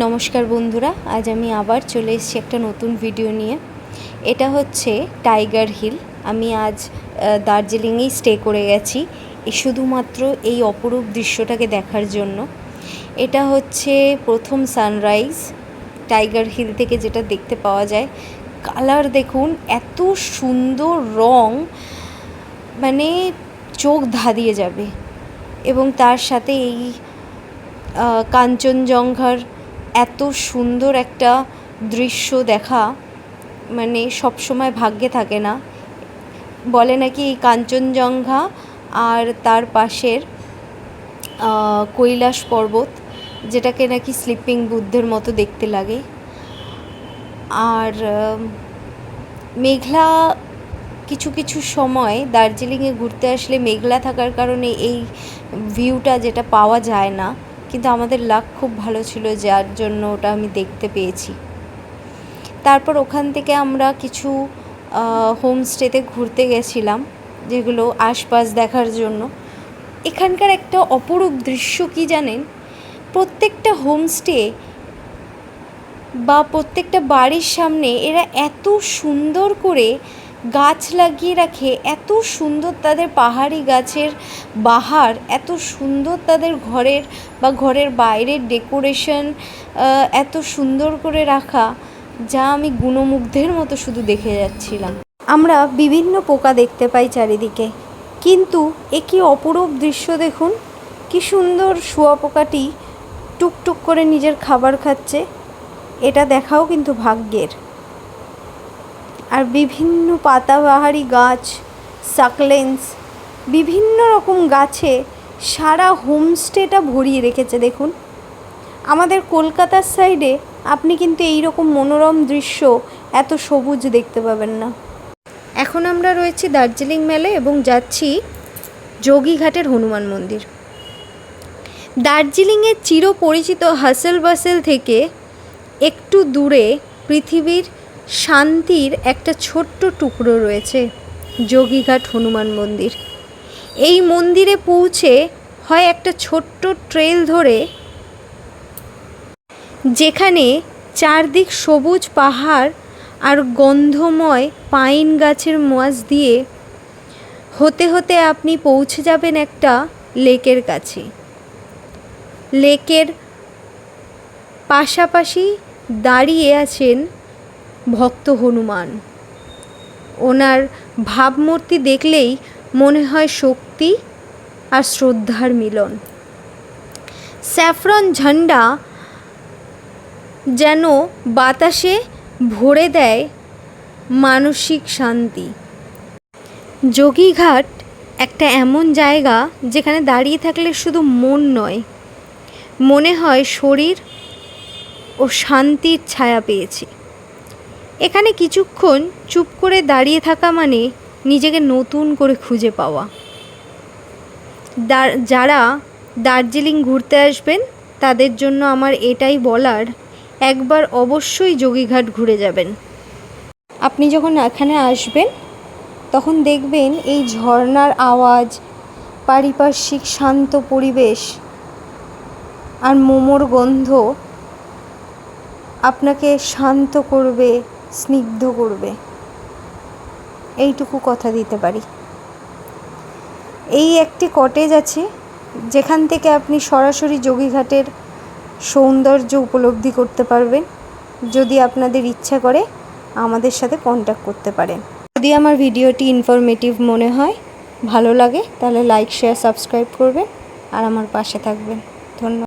নমস্কার বন্ধুরা, আজ আমি আবার চলে এসেছি একটা নতুন ভিডিও নিয়ে। এটা হচ্ছে টাইগার হিল আমি আজ দার্জিলিংয়েই স্টে করে গেছি শুধুমাত্র এই অপরূপ দৃশ্যটাকে দেখার জন্য। এটা হচ্ছে প্রথম সানরাইজ টাইগার হিল থেকে যেটা দেখতে পাওয়া যায়। কালার দেখুন, এত সুন্দর রং মানে চোখ ধাঁধিয়ে যাবে। এবং তার সাথে এই কাঞ্চনজঙ্ঘার এত সুন্দর একটা দৃশ্য দেখা মানে সব সময় ভাগ্যে থাকে না। বলে নাকি এই কাঞ্চনজঙ্ঘা আর তার পাশের কৈলাস পর্বত, যেটাকে নাকি স্লিপিং বুদ্ধের মতো দেখতে লাগে। আর, মেঘলা কিছু কিছু সময় দার্জিলিংয়ে ঘুরতে আসলে মেঘলা থাকার কারণে এই ভিউটা যেটা পাওয়া যায় না। কিন্তু আমাদের লাক খুব ভালো ছিল, যার জন্য ওটা আমি দেখতে পেয়েছি। তারপর ওখান থেকে আমরা কিছু হোমস্টেতে ঘুরতে গেছিলাম, যেগুলো আশপাশ দেখার জন্য। এখানকার একটা অপরূপ দৃশ্য কি জানেন? প্রত্যেকটা হোমস্টে বা প্রত্যেকটা বাড়ির সামনে এরা এত সুন্দর করে গাছ লাগিয়ে রাখে, এত সুন্দর তাদের পাহাড়ি গাছের বাহার, এত সুন্দর তাদের ঘরের বা ঘরের বাইরের ডেকোরেশন এত সুন্দর করে রাখা, যা আমি গুণমুগ্ধের মতো শুধু দেখে যাচ্ছিলাম। আমরা বিভিন্ন পোকা দেখতে পাই চারিদিকে, কিন্তু এ কি অপরূপ দৃশ্য দেখুন, কি সুন্দর শুয়াপোকাটি টুকটুক করে নিজের খাবার খাচ্ছে, এটা দেখাও কিন্তু ভাগ্যের। আর বিভিন্ন পাতাবাহারি গাছ সাকলেন্স বিভিন্ন রকম গাছে সারা হোমস্টেটা ভরিয়ে রেখেছে, দেখুন। আমাদের কলকাতার সাইডে আপনি কিন্তু এই রকম মনোরম দৃশ্য এত সবুজ দেখতে পাবেন না। এখন আমরা রয়েছি দার্জিলিং মেলে এবং যাচ্ছি যোগীঘাটের হনুমান মন্দির। দার্জিলিংয়ের চিরপরিচিত হাসেল বাসেল থেকে একটু দূরে পৃথিবীর শান্তির একটা ছোট্ট টুকরো রয়েছে, যোগীঘাট হনুমান মন্দির। এই মন্দিরে পৌঁছে হয় একটা ছোট্ট ট্রেল ধরে, যেখানে চারদিক সবুজ পাহাড় আর গন্ধময় পাইন গাছের মাছ দিয়ে হতে হতে আপনি পৌঁছে যাবেন একটা লেকের কাছে। লেকের পাশাপাশি দাঁড়িয়ে আছেন ভক্ত হনুমান। ওনার ভাবমূর্তি দেখলেই মনে হয় শক্তি আর শ্রদ্ধার মিলন। স্যাফরন ঝান্ডা যেন বাতাসে ভরে দেয় মানসিক শান্তি। যোগীঘাট একটা এমন জায়গা যেখানে দাঁড়িয়ে থাকলে শুধু মন নয়, মনে হয় শরীর ও শান্তির ছায়া পেয়েছি। এখানে কিছুক্ষণ চুপ করে দাঁড়িয়ে থাকা মানে নিজেকে নতুন করে খুঁজে পাওয়া। যারা দার্জিলিং ঘুরতে আসবেন, তাদের জন্য আমার এটাই বলার, একবার অবশ্যই যোগীঘাট ঘুরে যাবেন। আপনি যখন এখানে আসবেন, তখন দেখবেন এই ঝর্ণার আওয়াজ, পারিপার্শ্বিক শান্ত পরিবেশ আর মোমোর গন্ধ আপনাকে শান্ত করবে। স্নিগ্ধ করবে। এইটুকু কথা দিতে পারি। এই একটি কটেজ আছে, যেখান থেকে আপনি সরাসরি যোগীঘাটের সৌন্দর্য উপলব্ধি করতে পারবেন। যদি আপনাদের ইচ্ছা করে আমাদের সাথে কন্ট্যাক্ট করতে পারেন। যদি আমার ভিডিওটি ইনফরমেটিভ মনে হয়, ভালো লাগে, তাহলে লাইক শেয়ার সাবস্ক্রাইব করবেন। আর আমার পাশে থাকবেন। ধন্যবাদ।